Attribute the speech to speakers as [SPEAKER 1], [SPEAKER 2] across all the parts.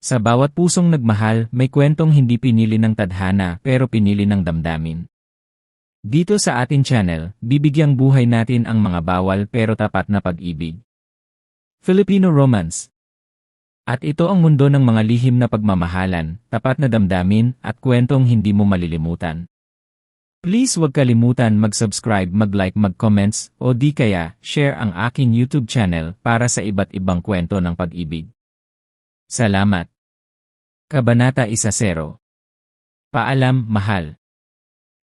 [SPEAKER 1] Sa bawat pusong nagmahal, may kwentong hindi pinili ng tadhana pero pinili ng damdamin. Dito sa atin channel, bibigyang buhay natin ang mga bawal pero tapat na pag-ibig. Filipino Romance At ito ang mundo ng mga lihim na pagmamahalan, tapat na damdamin, at kwentong hindi mo malilimutan. Please huwag kalimutan mag-subscribe, mag-like, mag-comments, o di kaya, share ang aking YouTube channel para sa iba't ibang kwento ng pag-ibig. Salamat. Kabanata 1.0 Paalam, mahal.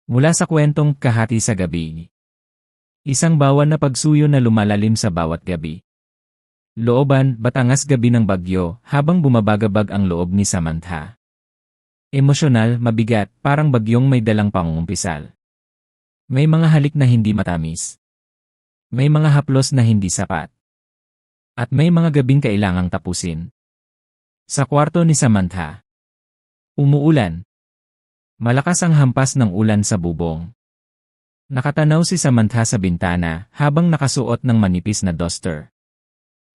[SPEAKER 1] Mula sa kwentong Kahati sa Gabi. Isang bawan na pagsuyo na lumalalim sa bawat gabi. Looban, Batangas gabi ng bagyo, habang bumabagabag ang loob ni Samantha. Emosyonal, mabigat, parang bagyong may dalang pangungumpisal. May mga halik na hindi matamis. May mga haplos na hindi sapat. At may mga gabing kailangang tapusin. Sa kwarto ni Samantha. Umuulan. Malakas ang hampas ng ulan sa bubong. Nakatanaw si Samantha sa bintana habang nakasuot ng manipis na duster.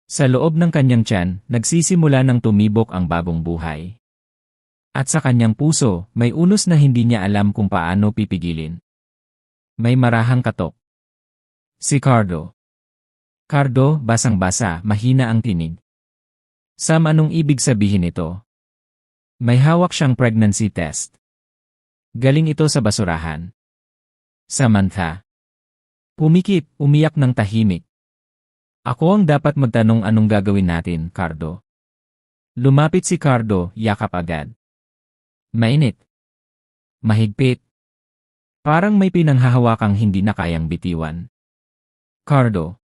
[SPEAKER 1] Sa loob ng kanyang tiyan, nagsisimula ng tumibok ang bagong buhay. At sa kanyang puso, may unos na hindi niya alam kung paano pipigilin. May marahang katok. Si Cardo. Cardo, basang-basa, mahina ang tinig. Sam anong ibig sabihin ito? May hawak siyang pregnancy test. Galing ito sa basurahan. Samantha. Pumikit, umiyak ng tahimik. Ako ang dapat magtanong anong gagawin natin, Cardo. Lumapit si Cardo, yakap agad. Mainit. Mahigpit. Parang may pinanghahawakang hindi na kayang bitiwan. Cardo.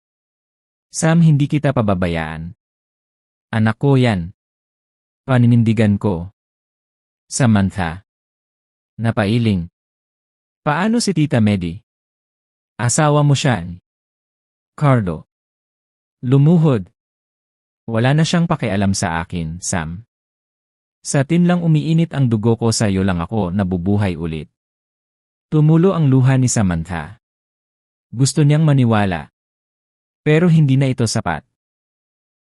[SPEAKER 1] Sam hindi kita pababayaan. Anak ko yan. Paninindigan ko. Samantha. Napailing. Paano si Tita Medi? Asawa mo siya. Cardo. Lumuhod. Wala na siyang pakialam sa akin, Sam. Sa tinlang umiinit ang dugo ko sa iyo lang ako nabubuhay ulit. Tumulo ang luha ni Samantha. Gusto niyang maniwala. Pero hindi na ito sapat.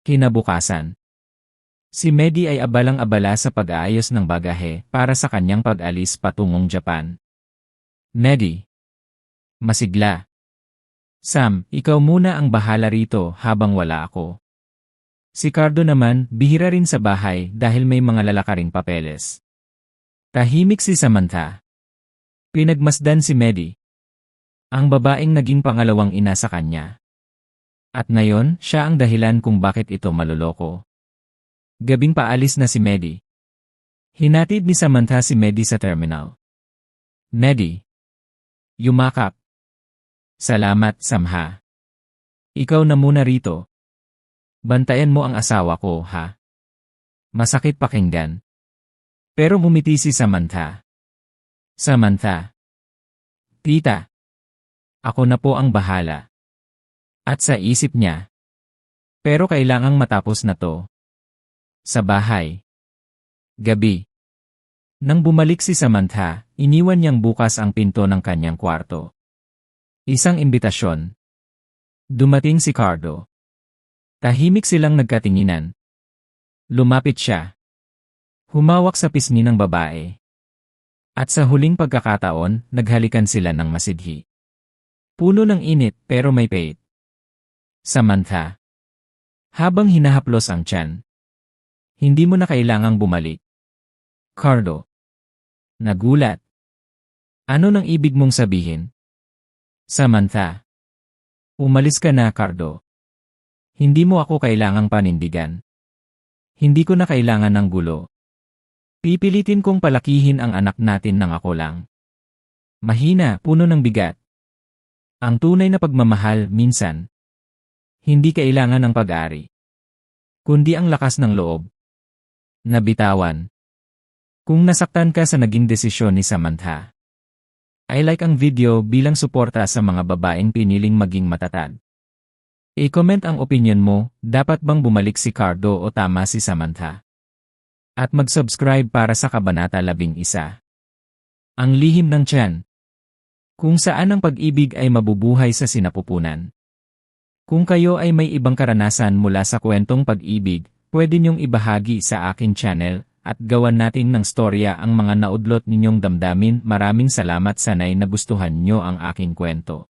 [SPEAKER 1] Kinabukasan. Si Medi ay abalang-abala sa pag-aayos ng bagahe para sa kanyang pag-alis patungong Japan. Medi. Masigla. Sam, ikaw muna ang bahala rito habang wala ako. Si Cardo naman, bihira rin sa bahay dahil may mga lalakaring papeles. Tahimik si Samantha. Pinagmasdan si Medi. Ang babaeng naging pangalawang ina sa kanya. At ngayon, siya ang dahilan kung bakit ito maluloko. Gabing paalis na si Medi. Hinatid ni Samantha si Medi sa terminal. Medi. Yumakap. Salamat, Samha. Ikaw na muna rito. Bantayan mo ang asawa ko, ha? Masakit pakinggan. Pero bumiti si Samantha. Samantha. Tita. Ako na po ang bahala. At sa isip niya. Pero kailangang matapos na to. Sa bahay. Gabi. Nang bumalik si Samantha, iniwan niyang bukas ang pinto ng kanyang kwarto. Isang imbitasyon. Dumating si Cardo. Tahimik silang nagkatinginan. Lumapit siya. Humawak sa pisngi ng babae. At sa huling pagkakataon, naghalikan sila ng masidhi. Puno ng init pero may pait. Samantha. Habang hinahaplos ang tiyan. Hindi mo na kailangang bumalik. Cardo. Nagulat. Ano nang ibig mong sabihin? Samantha. Umalis ka na, Cardo. Hindi mo ako kailangang panindigan. Hindi ko na kailangan ng gulo. Pipilitin kong palakihin ang anak natin ng ako lang. Mahina, puno ng bigat. Ang tunay na pagmamahal, minsan. Hindi kailangan ng pag-ari. Kundi ang lakas ng loob. Nabitawan. Kung nasaktan ka sa naging desisyon ni Samantha. I like ang video bilang suporta sa mga babaeng piniling maging matatag. I-comment ang opinion mo, dapat bang bumalik si Cardo o tama si Samantha? At mag-subscribe para sa Kabanata 11. Ang lihim ng tiyan. Kung saan ang pag-ibig ay mabubuhay sa sinapupunan. Kung kayo ay may ibang karanasan mula sa kwentong pag-ibig, Pwede niyong ibahagi sa akin channel at gawan natin ng storya ang mga naudlot ninyong damdamin. Maraming salamat sanay na gustuhan nyo ang aking kwento.